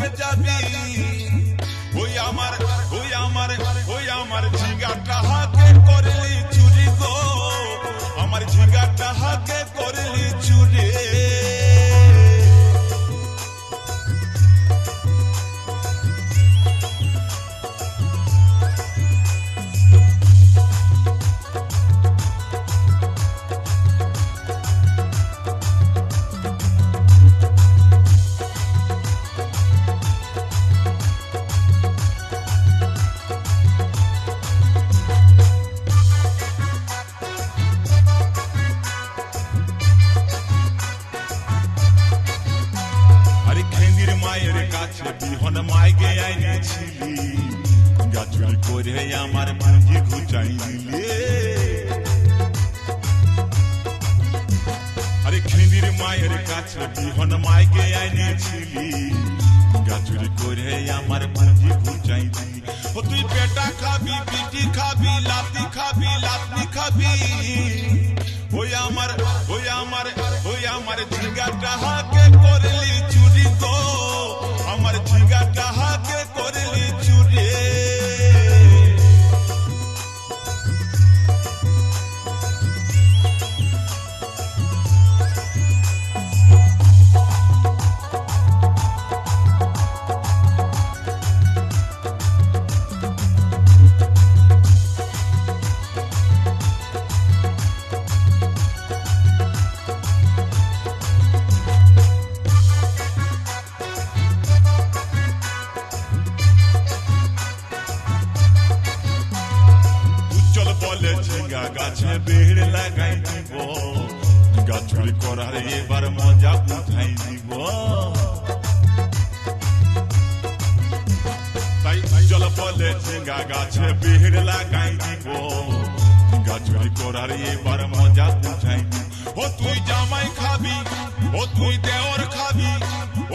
খালকে যাবি ওই আমার ওই আমার ওই আমার ঝিঙ্গাটা হাতে করলি চুরি গো। আমার ঝিঙ্গাটা হাতে করলি চুরি। মায়ের কাছে বিহন মাইগে আইনেছিলি। গাছুরি করে আমার পুঁজি ঘুচাই দিলে আরে খেন্দির মায়ের কাছে বিহন মাইগে আইনেছিলি। গাছুরি করে আমার পুঁজি ঘুচাই দিলি ও তুই পিটি খাবি বলে ঝিঙ্গা গাছে বেড় লাগাই দিব। গাছুরি করার এবার মজা উঠাই দিব। তাই উজ্জ্বল বলে ঝিঙ্গা গাছে বেড় লাগাই দিব। গাছুরি করার এবার মজা উঠাই দিব। ও তুই জামাই খাবি, ও তুই দেওর খাবি,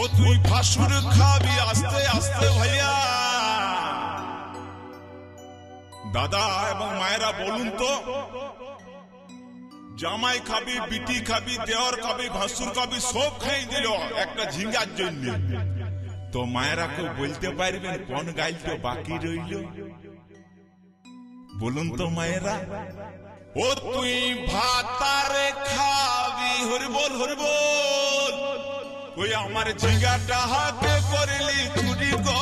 ও তুই ভাসুর খাবি, আস্তে আস্তে দাদা এবং মায়েরা বলুন তো, জামাই খাবি, বিটি খাবি, দেওর খাবি, ভাসুর খাবি, সব খাই দিল, একটা ঝিঙ্গার জন্য। তো মায়েরা কেউ বলতে পারবেন কোন গাইলটা বাকি রইল? বলুন তো মায়েরা। ও তুই ভাতারে খাবি হরি বল হরি বল ওই আমার ঝিঙ্গাটা হাতে করলি, চুরি গো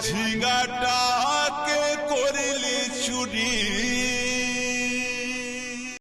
ঝিঙ্গাটা